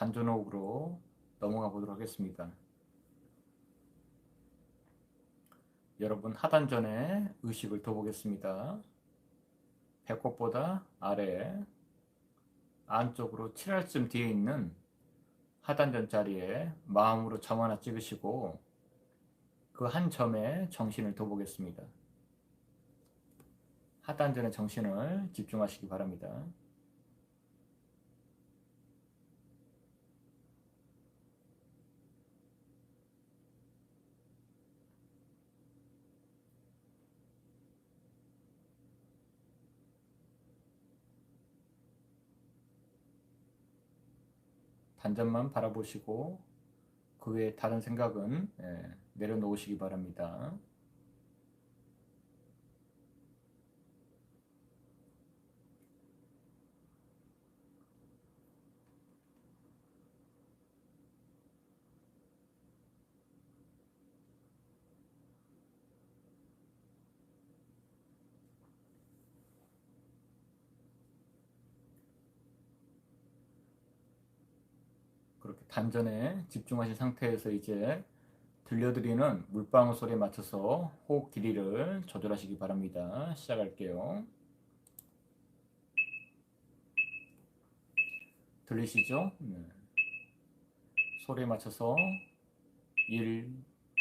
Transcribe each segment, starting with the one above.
단전호흡으로 넘어가 보도록 하겠습니다. 여러분 하단전에 의식을 둬보겠습니다. 배꼽보다 아래 안쪽으로 7할쯤 뒤에 있는 하단전 자리에 마음으로 점 하나 찍으시고 그 한 점에 정신을 둬보겠습니다. 하단전에 정신을 집중하시기 바랍니다. 단점만 바라보시고 그 외에 다른 생각은 예, 내려놓으시기 바랍니다. 그렇게 단전에 집중하신 상태에서 이제 들려드리는 물방울 소리에 맞춰서 호흡 길이를 조절하시기 바랍니다. 시작할게요. 들리시죠? 네. 소리에 맞춰서 1,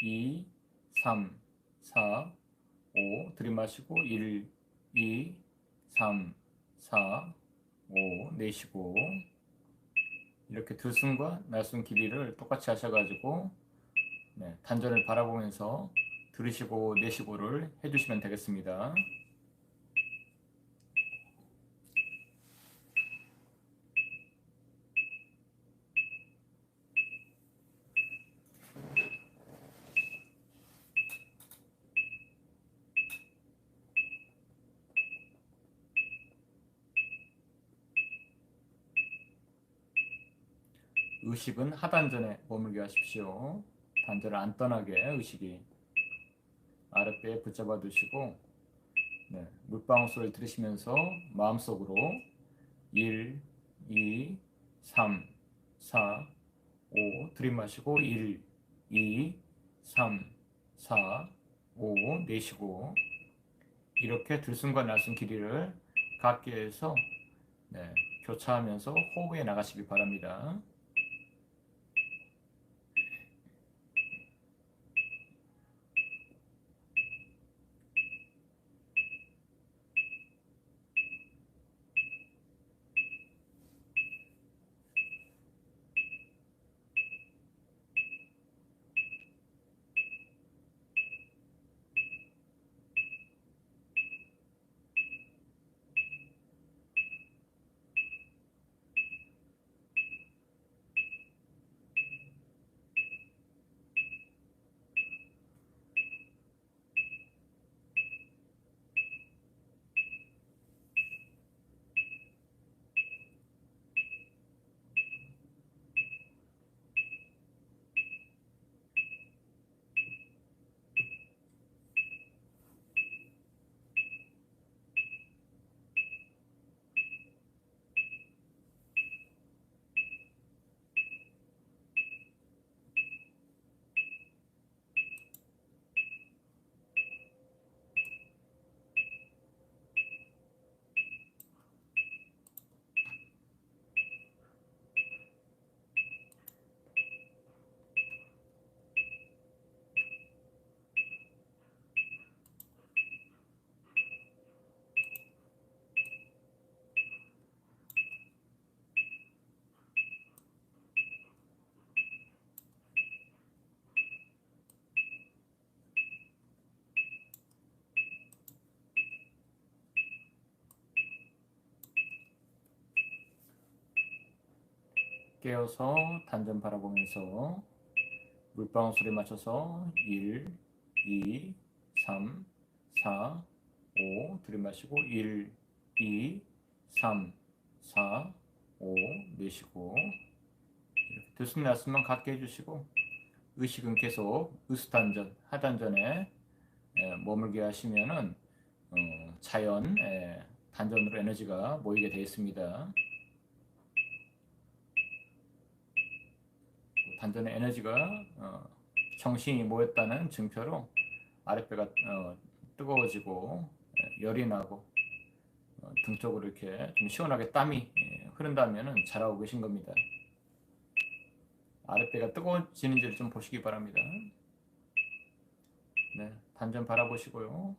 2, 3, 4, 5 들이마시고 1, 2, 3, 4, 5 내쉬고 이렇게 들숨과 날숨 길이를 똑같이 하셔가지고 네, 단전을 바라보면서 들으시고 내쉬고를 해주시면 되겠습니다. 의식은 하단전에 머물게 하십시오. 단전을 안 떠나게 의식이 아랫배에 붙잡아 두시고 네, 물방울 소리를 들으시면서 마음속으로 1, 2, 3, 4, 5 들이마시고 1, 2, 3, 4, 5 내쉬고 이렇게 들숨과 날숨 길이를 해서 네, 교차하면서 호흡에 나가시기 바랍니다. 깨어서 단전 바라보면서 물방울 소리 맞춰서 1, 2, 3, 4, 5 들이마시고 1, 2, 3, 4, 5 내쉬고 이렇게 들숨 날숨만 갖게 해주시고 의식은 계속 의수단전, 하단전에 에, 머물게 하시면은 어, 자연 에, 단전으로 에너지가 모이게 되어 있습니다. 단전의 에너지가 어, 정신이 모였다는 증표로 아랫배가 어, 뜨거워지고 예, 열이 나고 어, 등 쪽으로 이렇게 좀 시원하게 땀이 예, 흐른다면 잘하고 계신 겁니다. 아랫배가 뜨거워지는지를 좀 보시기 바랍니다. 네, 단전 바라보시고요.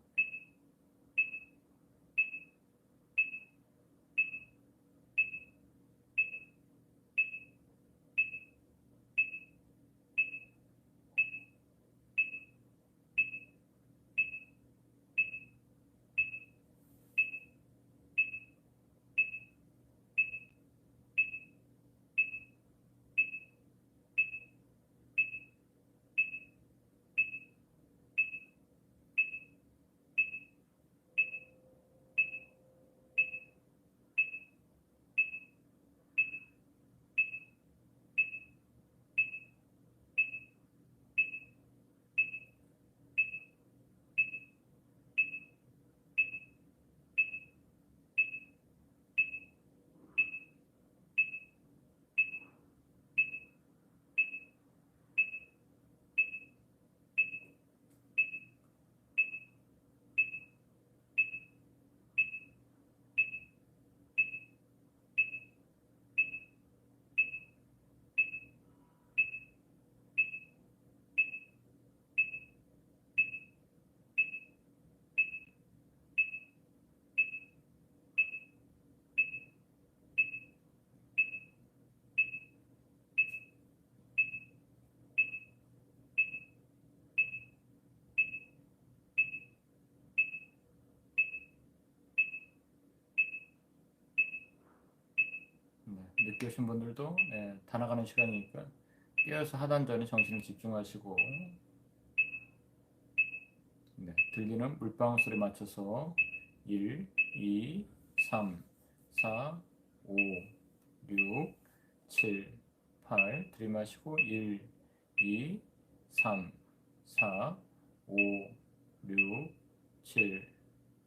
오신 분들도 네, 다 나가는 시간이니까 깨어서 하단 전에 정신을 집중하시고 네, 들리는 물방울 소리 맞춰서 1, 2, 3, 4, 5, 6, 7, 8 들이마시고 1, 2, 3, 4, 5, 6, 7,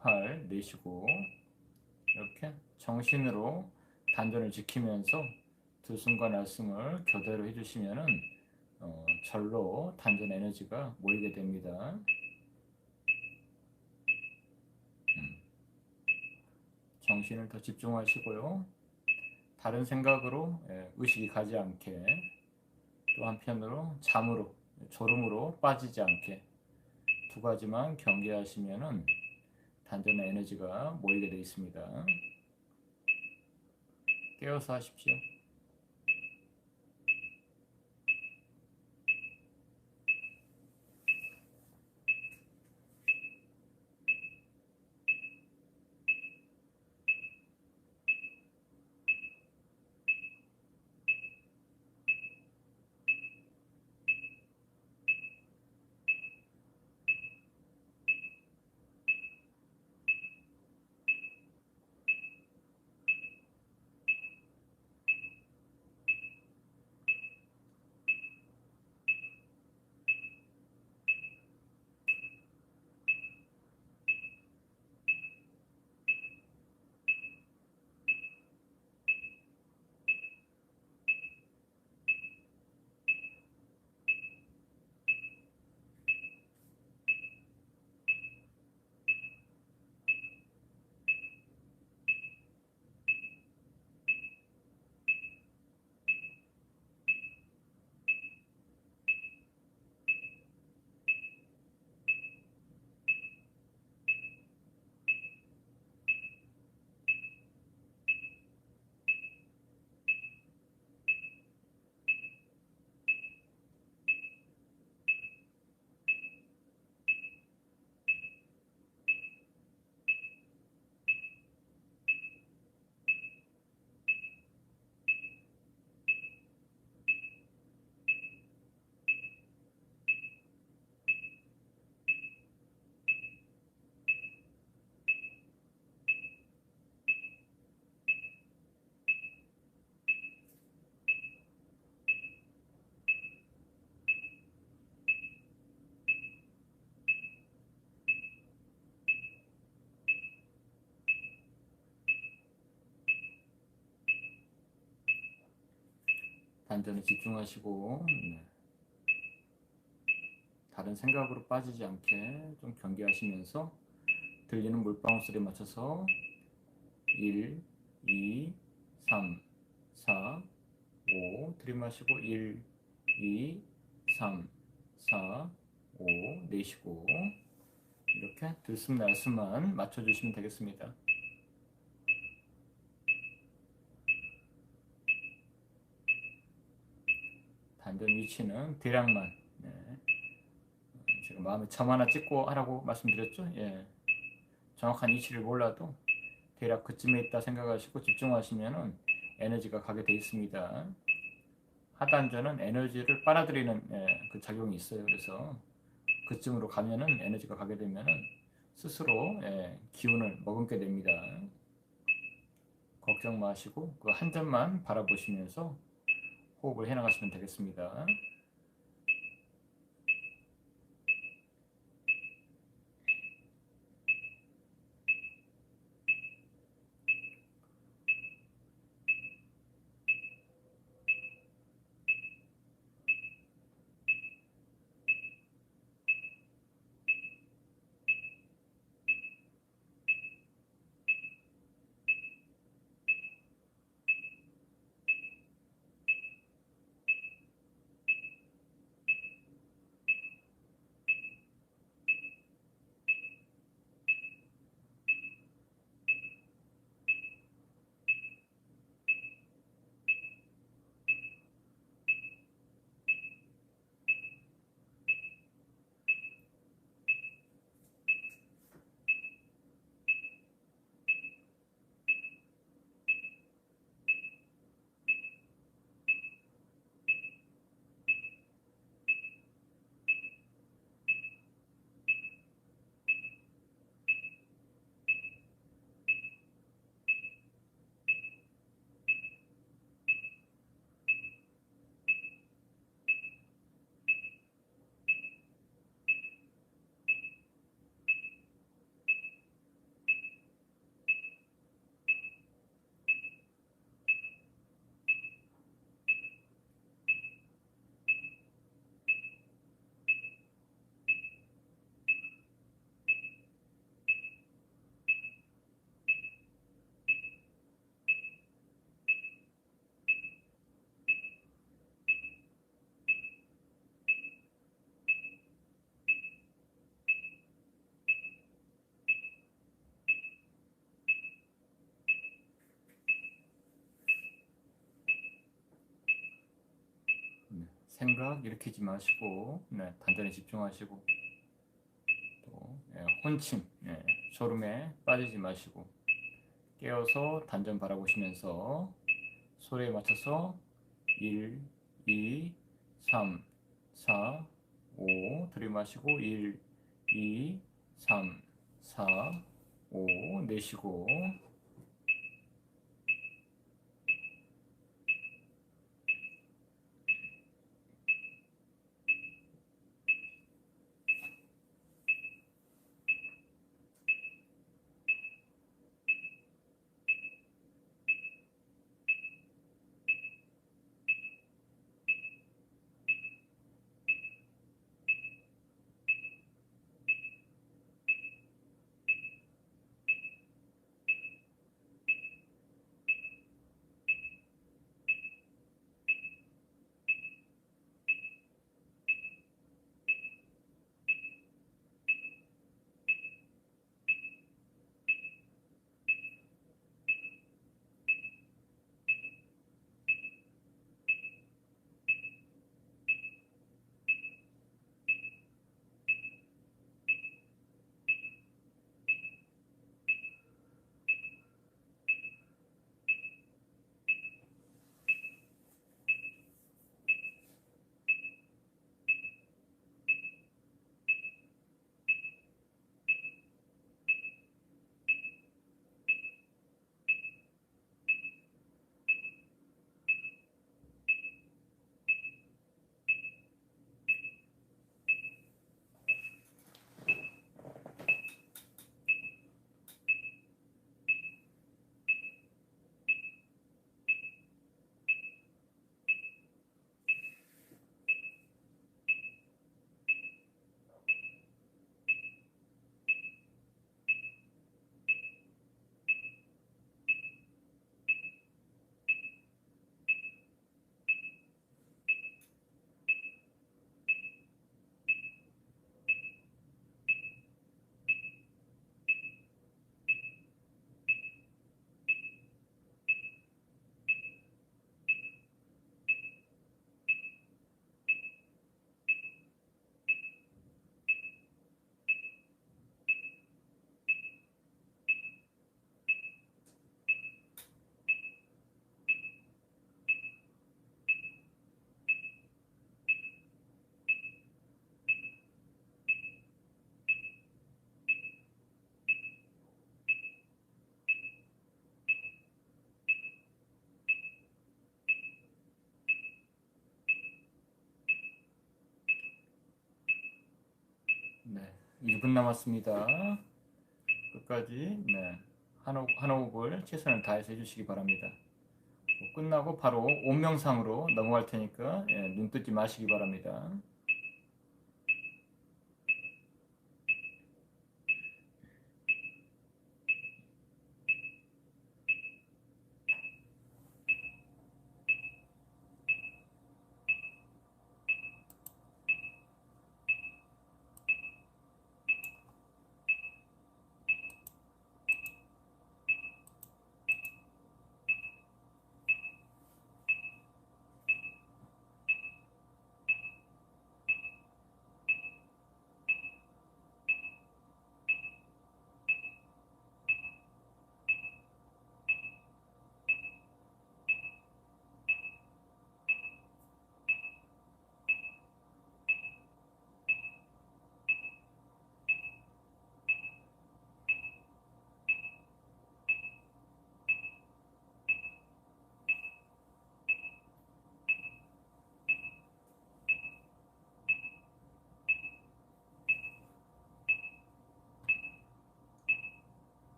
8 내쉬고 이렇게 정신으로 단전을 지키면서 들숨과 날숨을 교대로 해주시면은 어, 절로 단전 에너지가 모이게 됩니다. 음. 정신을 더 집중하시고요. 다른 생각으로 예, 의식이 가지 않게 또 한편으로 잠으로 졸음으로 빠지지 않게 두 가지만 경계하시면은 단전의 에너지가 모이게 되어 있습니다. 깨어서 하십시오. 단전에 집중하시고 네. 다른 생각으로 빠지지 않게 좀 경계하시면서 들리는 물방울 소리에 맞춰서 1, 2, 3, 4, 5 들이마시고 1, 2, 3, 4, 5 내쉬고 이렇게 들숨 날숨만 맞춰주시면 되겠습니다. 단전 위치는 대략만 네. 제가 마음에 점 하나 찍고 하라고 말씀드렸죠. 예. 정확한 위치를 몰라도 대략 그쯤에 있다 생각하시고 집중하시면 에너지가 가게 되어 있습니다. 하단전은 에너지를 빨아들이는 예, 그 작용이 있어요. 그래서 그쯤으로 가면은 에너지가 가게 되면은 스스로 예, 기운을 머금게 됩니다. 걱정 마시고 그 한 점만 바라보시면서 호흡을 해 나가시면 되겠습니다. 생각 일으키지 마시고 네, 단전에 집중하시고 또 예, 혼침, 예, 졸음에 빠지지 마시고 깨어서 단전 바라보시면서 소리에 맞춰서 1, 2, 3, 4, 5 들이마시고 1, 2, 3, 4, 5 내쉬고 1분 남았습니다. 끝까지 네. 한, 호흡, 한 호흡을 최선을 다해서 해주시기 바랍니다. 뭐 끝나고 바로 온명상으로 넘어갈 테니까 예, 눈 뜨지 마시기 바랍니다.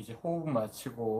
이제 호흡 마치고